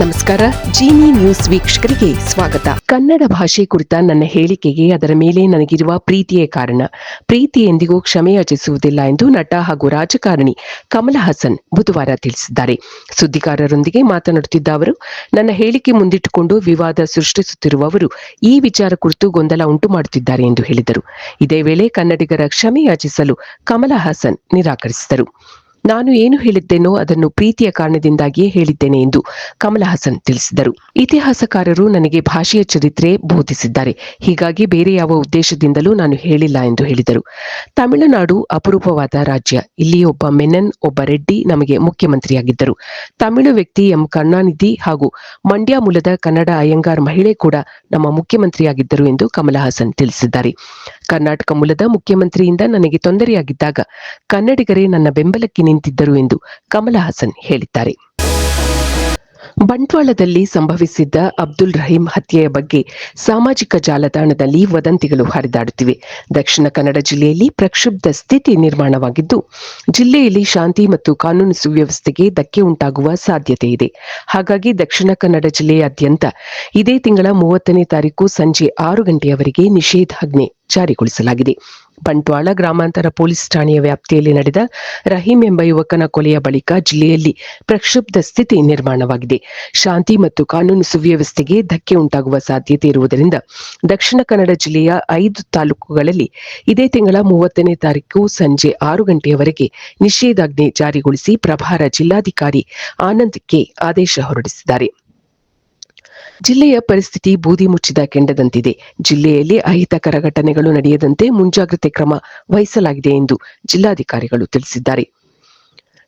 ನಮಸ್ಕಾರ, ಜೀನಿ ನ್ಯೂಸ್ ವೀಕ್ಷಕರಿಗೆ ಸ್ವಾಗತ. ಕನ್ನಡ ಭಾಷೆ ಕುರಿತ ನನ್ನ ಹೇಳಿಕೆಗೆ ಅದರ ಮೇಲೆ ನನಗಿರುವ ಪ್ರೀತಿಯೇ ಕಾರಣ. ಪ್ರೀತಿ ಎಂದಿಗೂ ಕ್ಷಮೆ ಯಾಚಿಸುವುದಿಲ್ಲ ಎಂದು ನಟ ಹಾಗೂ ರಾಜಕಾರಣಿ ಕಮಲ ಹಾಸನ್ ಬುಧವಾರ ತಿಳಿಸಿದ್ದಾರೆ. ಸುದ್ದಿಗಾರರೊಂದಿಗೆ ಮಾತನಾಡುತ್ತಿದ್ದ ಅವರು, ನನ್ನ ಹೇಳಿಕೆ ಮುಂದಿಟ್ಟುಕೊಂಡು ವಿವಾದ ಸೃಷ್ಟಿಸುತ್ತಿರುವವರು ಈ ವಿಚಾರ ಕುರಿತು ಗೊಂದಲ ಉಂಟು ಮಾಡುತ್ತಿದ್ದಾರೆ ಎಂದು ಹೇಳಿದರು. ಇದೇ ವೇಳೆ ಕನ್ನಡಿಗರ ಕ್ಷಮೆ ಯಾಚಿಸಲು ಕಮಲ ಹಾಸನ್ ನಿರಾಕರಿಸಿದರು. ನಾನು ಏನು ಹೇಳಿದ್ದೇನೋ ಅದನ್ನು ಪ್ರೀತಿಯ ಕಾರಣದಿಂದಾಗಿಯೇ ಹೇಳಿದ್ದೇನೆ ಎಂದು ಕಮಲ ಹಾಸನ್ ತಿಳಿಸಿದರು. ಇತಿಹಾಸಕಾರರು ನನಗೆ ಭಾಷೆಯ ಚರಿತ್ರೆ ಬೋಧಿಸಿದ್ದಾರೆ. ಹೀಗಾಗಿ ಬೇರೆ ಯಾವ ಉದ್ದೇಶದಿಂದಲೂ ನಾನು ಹೇಳಿಲ್ಲ ಎಂದು ಹೇಳಿದರು. ತಮಿಳುನಾಡು ಅಪರೂಪವಾದ ರಾಜ್ಯ. ಇಲ್ಲಿ ಒಬ್ಬ ಮೆನನ್, ಒಬ್ಬ ರೆಡ್ಡಿ ನಮಗೆ ಮುಖ್ಯಮಂತ್ರಿಯಾಗಿದ್ದರು. ತಮಿಳು ವ್ಯಕ್ತಿ ಎಂ. ಕರುಣಾನಿಧಿ ಹಾಗೂ ಮಂಡ್ಯ ಮೂಲದ ಕನ್ನಡ ಅಯ್ಯಂಗಾರ್ ಮಹಿಳೆ ಕೂಡ ನಮ್ಮ ಮುಖ್ಯಮಂತ್ರಿಯಾಗಿದ್ದರು ಎಂದು ಕಮಲ ಹಾಸನ್ ತಿಳಿಸಿದ್ದಾರೆ. ಕರ್ನಾಟಕ ಮೂಲದ ಮುಖ್ಯಮಂತ್ರಿಯಿಂದ ನನಗೆ ತೊಂದರೆಯಾಗಿದ್ದಾಗ ಕನ್ನಡಿಗರೇ ನನ್ನ ಬೆಂಬಲಕ್ಕೆ ನಿಂತಿದ್ದರು ಎಂದು ಕಮಲ ಹಾಸನ್ ಹೇಳಿದ್ದಾರೆ. ಬಂಟ್ವಾಳದಲ್ಲಿ ಸಂಭವಿಸಿದ್ದ ಅಬ್ದುಲ್ ರಹೀಂ ಹತ್ಯೆಯ ಬಗ್ಗೆ ಸಾಮಾಜಿಕ ಜಾಲತಾಣದಲ್ಲಿ ವದಂತಿಗಳು ಹರಿದಾಡುತ್ತಿವೆ. ದಕ್ಷಿಣ ಕನ್ನಡ ಜಿಲ್ಲೆಯಲ್ಲಿ ಪ್ರಕ್ಷುಬ್ಧ ಸ್ಥಿತಿ ನಿರ್ಮಾಣವಾಗಿದ್ದು, ಜಿಲ್ಲೆಯಲ್ಲಿ ಶಾಂತಿ ಮತ್ತು ಕಾನೂನು ಸುವ್ಯವಸ್ಥೆಗೆ ಧಕ್ಕೆ ಉಂಟಾಗುವ ಸಾಧ್ಯತೆ ಇದೆ. ಹಾಗಾಗಿ ದಕ್ಷಿಣ ಕನ್ನಡ ಜಿಲ್ಲೆಯಾದ್ಯಂತ ಇದೇ ತಿಂಗಳ ಮೂವತ್ತನೇ ತಾರೀಕು ಸಂಜೆ ಆರು ಗಂಟೆಯವರೆಗೆ ನಿಷೇಧಾಜ್ಞೆ ಜಾರಿಗೊಳಿಸಲಾಗಿದೆ. ಬಂಟ್ವಾಳ ಗ್ರಾಮಾಂತರ ಪೊಲೀಸ್ ಠಾಣೆಯ ವ್ಯಾಪ್ತಿಯಲ್ಲಿ ನಡೆದ ರಹೀಂ ಎಂಬ ಯುವಕನ ಕೊಲೆಯ ಬಳಿಕ ಜಿಲ್ಲೆಯಲ್ಲಿ ಪ್ರಕ್ಷುಬ್ಧ ಸ್ಥಿತಿ ನಿರ್ಮಾಣವಾಗಿದೆ. ಶಾಂತಿ ಮತ್ತು ಕಾನೂನು ಸುವ್ಯವಸ್ಥೆಗೆ ಧಕ್ಕೆ ಉಂಟಾಗುವ ಸಾಧ್ಯತೆ ಇರುವುದರಿಂದ ದಕ್ಷಿಣ ಕನ್ನಡ ಜಿಲ್ಲೆಯ ಐದು ತಾಲೂಕುಗಳಲ್ಲಿ ಇದೇ ತಿಂಗಳ ಮೂವತ್ತನೇ ತಾರೀಕು ಸಂಜೆ ಆರು ಗಂಟೆಯವರೆಗೆ ನಿಷೇಧಾಜ್ಞೆ ಜಾರಿಗೊಳಿಸಿ ಪ್ರಭಾರ ಜಿಲ್ಲಾಧಿಕಾರಿ ಆನಂದ್ ಕೆ ಆದೇಶ ಹೊರಡಿಸಿದ್ದಾರೆ. ಜಿಲ್ಲೆಯ ಪರಿಸ್ಥಿತಿ ಬೂದಿ ಮುಚ್ಚಿದ ಕೆಂಡದಂತಿದೆ. ಜಿಲ್ಲೆಯಲ್ಲಿ ಅಹಿತಕರ ಘಟನೆಗಳು ನಡೆಯದಂತೆ ಮುಂಜಾಗ್ರತೆ ಕ್ರಮ ವಹಿಸಲಾಗಿದೆ ಎಂದು ಜಿಲ್ಲಾಧಿಕಾರಿಗಳು ತಿಳಿಸಿದ್ದಾರೆ.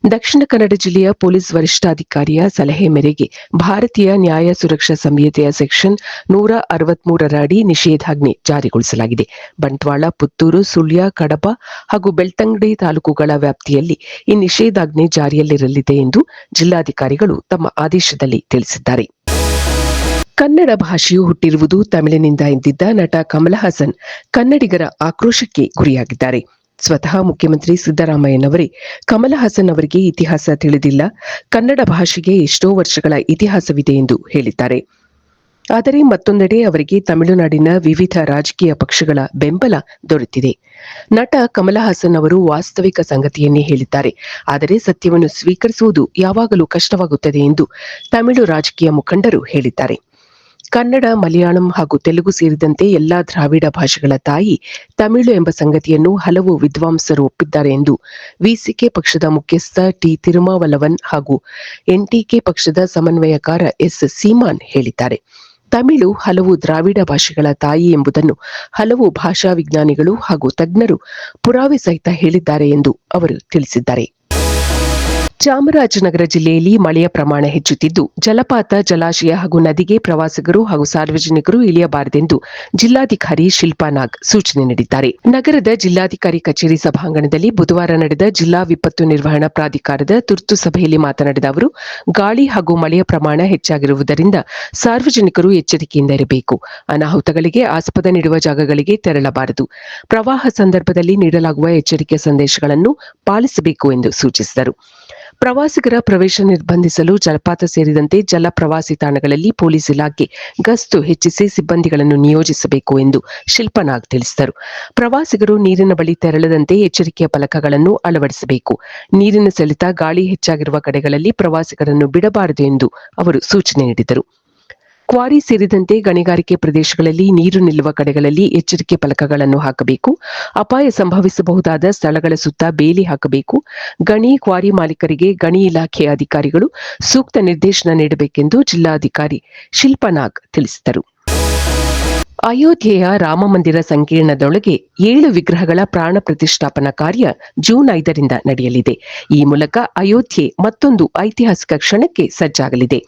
ದಕ್ಷಿಣ ಕನ್ನಡ ಜಿಲ್ಲೆಯ ಪೊಲೀಸ್ ವರಿಷ್ಠಾಧಿಕಾರಿಯ ಸಲಹೆ ಮೇರೆಗೆ ಭಾರತೀಯ ನ್ಯಾಯ ಸುರಕ್ಷಾ ಸಂಹಿತೆಯ ಸೆಕ್ಷನ್ ನೂರ ಅರವತ್ಮೂರರ ಅಡಿ ನಿಷೇಧಾಜ್ಞೆ ಜಾರಿಗೊಳಿಸಲಾಗಿದೆ. ಬಂಟ್ವಾಳ, ಪುತ್ತೂರು, ಸುಳ್ಯ, ಕಡಬ ಹಾಗೂ ಬೆಳ್ತಂಗಡಿ ತಾಲೂಕುಗಳ ವ್ಯಾಪ್ತಿಯಲ್ಲಿ ಈ ನಿಷೇಧಾಜ್ಞೆ ಜಾರಿಯಲ್ಲಿರಲಿದೆ ಎಂದು ಜಿಲ್ಲಾಧಿಕಾರಿಗಳು ತಮ್ಮ ಆದೇಶದಲ್ಲಿ ತಿಳಿಸಿದ್ದಾರೆ. ಕನ್ನಡ ಭಾಷೆಯು ಹುಟ್ಟಿರುವುದು ತಮಿಳಿನಿಂದ ಎಂದಿದ್ದ ನಟ ಕಮಲ ಹಾಸನ್. ಕನ್ನಡಿಗರ ಆಕ್ರೋಶಕ್ಕೆ ಗುರಿಯಾಗಿದ್ದಾರೆ. ಸ್ವತಃ ಮುಖ್ಯಮಂತ್ರಿ ಸಿದ್ದರಾಮಯ್ಯನವರೇ, ಕಮಲ ಹಾಸನ್ ಅವರಿಗೆ ಇತಿಹಾಸ ತಿಳಿದಿಲ್ಲ. ಕನ್ನಡ ಭಾಷೆಗೆ ಎಷ್ಟೋ ವರ್ಷಗಳ ಇತಿಹಾಸವಿದೆ ಎಂದು ಹೇಳಿದ್ದಾರೆ. ಆದರೆ ಮತ್ತೊಂದೆಡೆ ಅವರಿಗೆ ತಮಿಳುನಾಡಿನ ವಿವಿಧ ರಾಜಕೀಯ ಪಕ್ಷಗಳ ಬೆಂಬಲ ದೊರೆತಿದೆ. ನಟ ಕಮಲ ಹಾಸನ್ ಅವರು ವಾಸ್ತವಿಕ ಸಂಗತಿಯನ್ನೇ ಹೇಳಿದ್ದಾರೆ. ಆದರೆ ಸತ್ಯವನ್ನು ಸ್ವೀಕರಿಸುವುದು ಯಾವಾಗಲೂ ಕಷ್ಟವಾಗುತ್ತದೆ ಎಂದು ತಮಿಳು ರಾಜಕೀಯ ಮುಖಂಡರು ಹೇಳಿದ್ದಾರೆ. ಕನ್ನಡ, ಮಲಯಾಳಂ ಹಾಗೂ ತೆಲುಗು ಸೇರಿದಂತೆ ಎಲ್ಲಾ ದ್ರಾವಿಡ ಭಾಷೆಗಳ ತಾಯಿ ತಮಿಳು ಎಂಬ ಸಂಗತಿಯನ್ನು ಹಲವು ವಿದ್ವಾಂಸರು ಒಪ್ಪಿದ್ದಾರೆ ಎಂದು ವಿಸಿಕೆ ಪಕ್ಷದ ಮುಖ್ಯಸ್ಥ ಟಿ ತಿರುಮಾವಲವನ್ ಹಾಗೂ ಎನ್ಟಿಕೆ ಪಕ್ಷದ ಸಮನ್ವಯಕಾರ ಎಸ್ ಸೀಮಾನ್ ಹೇಳಿದ್ದಾರೆ. ತಮಿಳು ಹಲವು ದ್ರಾವಿಡ ಭಾಷೆಗಳ ತಾಯಿ ಎಂಬುದನ್ನು ಹಲವು ಭಾಷಾ ವಿಜ್ಞಾನಿಗಳು ಹಾಗೂ ತಜ್ಞರು ಪುರಾವೆ ಸಹಿತ ಹೇಳಿದ್ದಾರೆ ಎಂದು ಅವರು ತಿಳಿಸಿದ್ದಾರೆ. ಚಾಮರಾಜನಗರ ಜಿಲ್ಲೆಯಲ್ಲಿ ಮಳೆಯ ಪ್ರಮಾಣ ಹೆಚ್ಚುತ್ತಿದ್ದು, ಜಲಪಾತ, ಜಲಾಶಯ ಹಾಗೂ ನದಿಗೆ ಪ್ರವಾಸಿಗರು ಹಾಗೂ ಸಾರ್ವಜನಿಕರು ಇಳಿಯಬಾರದೆಂದು ಜಿಲ್ಲಾಧಿಕಾರಿ ಶಿಲ್ಪಾ ನಾಗ್ ಸೂಚನೆ ನೀಡಿದ್ದಾರೆ. ನಗರದ ಜಿಲ್ಲಾಧಿಕಾರಿ ಕಚೇರಿ ಸಭಾಂಗಣದಲ್ಲಿ ಬುಧವಾರ ನಡೆದ ಜಿಲ್ಲಾ ವಿಪತ್ತು ನಿರ್ವಹಣಾ ಪ್ರಾಧಿಕಾರದ ತುರ್ತು ಸಭೆಯಲ್ಲಿ ಮಾತನಾಡಿದ ಅವರು, ಗಾಳಿ ಹಾಗೂ ಮಳೆಯ ಪ್ರಮಾಣ ಹೆಚ್ಚಾಗಿರುವುದರಿಂದ ಸಾರ್ವಜನಿಕರು ಎಚ್ಚರಿಕೆಯಿಂದ ಇರಬೇಕು. ಅನಾಹುತಗಳಿಗೆ ಆಸ್ಪದ ನೀಡುವ ಜಾಗಗಳಿಗೆ ತೆರಳಬಾರದು. ಪ್ರವಾಹ ಸಂದರ್ಭದಲ್ಲಿ ನೀಡಲಾಗುವ ಎಚ್ಚರಿಕೆ ಸಂದೇಶಗಳನ್ನು ಪಾಲಿಸಬೇಕು ಎಂದು ಸೂಚಿಸಿದರು. ಪ್ರವಾಸಿಗರ ಪ್ರವೇಶ ನಿರ್ಬಂಧಿಸಲು ಜಲಪಾತ ಸೇರಿದಂತೆ ಜಲ ಪ್ರವಾಸಿ ತಾಣಗಳಲ್ಲಿ ಪೊಲೀಸ್ ಇಲಾಖೆ ಗಸ್ತು ಹೆಚ್ಚಿಸಿ ಸಿಬ್ಬಂದಿಗಳನ್ನು ನಿಯೋಜಿಸಬೇಕು ಎಂದು ಶಿಲ್ಪನಾಗ್ ತಿಳಿಸಿದರು. ಪ್ರವಾಸಿಗರು ನೀರಿನ ಬಳಿ ತೆರಳದಂತೆ ಎಚ್ಚರಿಕೆಯ ಫಲಕಗಳನ್ನು ಅಳವಡಿಸಬೇಕು. ನೀರಿನ ಸೆಳೆತ ಗಾಳಿ ಹೆಚ್ಚಾಗಿರುವ ಕಡೆಗಳಲ್ಲಿ ಪ್ರವಾಸಿಗರನ್ನು ಬಿಡಬಾರದು ಎಂದು ಅವರು ಸೂಚನೆ ನೀಡಿದರು. ಕ್ವಾರಿ ಸೇರಿದಂತೆ ಗಣಿಗಾರಿಕೆ ಪ್ರದೇಶಗಳಲ್ಲಿ ನೀರು ನಿಲ್ಲುವ ಕಡೆಗಳಲ್ಲಿ ಎಚ್ಚರಿಕೆ ಫಲಕಗಳನ್ನು ಹಾಕಬೇಕು. ಅಪಾಯ ಸಂಭವಿಸಬಹುದಾದ ಸ್ಥಳಗಳ ಸುತ್ತ ಬೇಲಿ ಹಾಕಬೇಕು. ಗಣಿ ಕ್ವಾರಿ ಮಾಲೀಕರಿಗೆ ಗಣಿ ಇಲಾಖೆ ಅಧಿಕಾರಿಗಳು ಸೂಕ್ತ ನಿರ್ದೇಶನ ನೀಡಬೇಕೆಂದು ಜಿಲ್ಲಾಧಿಕಾರಿ ಶಿಲ್ಪನಾಗ್ ತಿಳಿಸಿದರು. ಅಯೋಧ್ಯೆಯ ರಾಮಮಂದಿರ ಸಂಕೀರ್ಣದೊಳಗೆ ಏಳು ವಿಗ್ರಹಗಳ ಪ್ರಾಣ ಪ್ರತಿಷ್ಠಾಪನಾ ಕಾರ್ಯ ಜೂನ್ ಐದರಿಂದ ನಡೆಯಲಿದೆ. ಈ ಮೂಲಕ ಅಯೋಧ್ಯೆ ಮತ್ತೊಂದು ಐತಿಹಾಸಿಕ ಕ್ಷಣಕ್ಕೆ ಸಜ್ಜಾಗಲಿದೆ.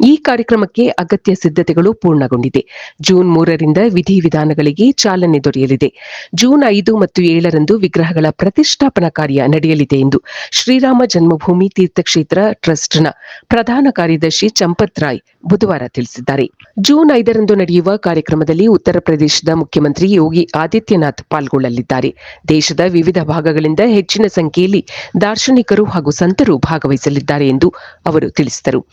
ಈ ಕಾರ್ಯಕ್ರಮಕ್ಕೆ ಅಗತ್ಯ ಸಿದ್ಧತೆಗಳು ಪೂರ್ಣಗೊಂಡಿದೆ. ಜೂನ್ ಮೂರರಿಂದ ವಿಧಿವಿಧಾನಗಳಿಗೆ ಚಾಲನೆ ದೊರೆಯಲಿದೆ. ಜೂನ್ ಐದು ಮತ್ತು ಏಳರಂದು ವಿಗ್ರಹಗಳ ಪ್ರತಿಷ್ಠಾಪನಾ ಕಾರ್ಯ ನಡೆಯಲಿದೆ ಎಂದು ಶ್ರೀರಾಮ ಜನ್ಮಭೂಮಿ ತೀರ್ಥಕ್ಷೇತ್ರ ಟ್ರಸ್ಟ್ನ ಪ್ರಧಾನ ಕಾರ್ಯದರ್ಶಿ ಚಂಪತ್ ರಾಯ್ ಬುಧವಾರ ತಿಳಿಸಿದ್ದಾರೆ. ಜೂನ್ ಐದರಂದು ನಡೆಯುವ ಕಾರ್ಯಕ್ರಮದಲ್ಲಿ ಉತ್ತರ ಪ್ರದೇಶದ ಮುಖ್ಯಮಂತ್ರಿ ಯೋಗಿ ಆದಿತ್ಯನಾಥ್ ಪಾಲ್ಗೊಳ್ಳಲಿದ್ದಾರೆ. ದೇಶದ ವಿವಿಧ ಭಾಗಗಳಿಂದ ಹೆಚ್ಚಿನ ಸಂಖ್ಯೆಯಲ್ಲಿ ದಾರ್ಶನಿಕರು ಹಾಗೂ ಸಂತರು ಭಾಗವಹಿಸಲಿದ್ದಾರೆ ಎಂದು ಅವರು ತಿಳಿಸಿದರು.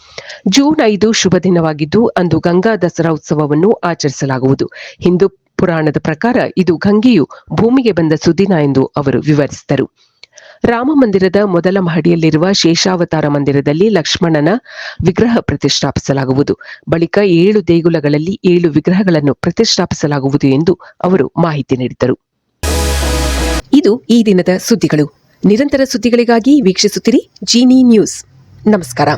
ಜೂನ್ ಐದು ಶುಭ ದಿನವಾಗಿದ್ದು, ಅಂದು ಗಂಗಾ ದಸರಾ ಉತ್ಸವವನ್ನು ಆಚರಿಸಲಾಗುವುದು. ಹಿಂದೂ ಪುರಾಣದ ಪ್ರಕಾರ ಇದು ಗಂಗೆಯು ಭೂಮಿಗೆ ಬಂದ ಸುದಿನ ಎಂದು ಅವರು ವಿವರಿಸಿದರು. ರಾಮ ಮಂದಿರದ ಮೊದಲ ಮಹಡಿಯಲ್ಲಿರುವ ಶೇಷಾವತಾರ ಮಂದಿರದಲ್ಲಿ ಲಕ್ಷ್ಮಣನ ವಿಗ್ರಹ ಪ್ರತಿಷ್ಠಾಪಿಸಲಾಗುವುದು. ಬಳಿಕ ಏಳು ದೇಗುಲಗಳಲ್ಲಿ ಏಳು ವಿಗ್ರಹಗಳನ್ನು ಪ್ರತಿಷ್ಠಾಪಿಸಲಾಗುವುದು ಎಂದು ಅವರು ಮಾಹಿತಿ ನೀಡಿದರು ಇದು ಈ ದಿನದ ಸುದ್ದಿಗಳು. ನಿರಂತರ ಸುದ್ದಿಗಳಿಗಾಗಿ ವೀಕ್ಷಿಸುತ್ತಿರಿ ಜೀನಿ ನ್ಯೂಸ್. ನಮಸ್ಕಾರ.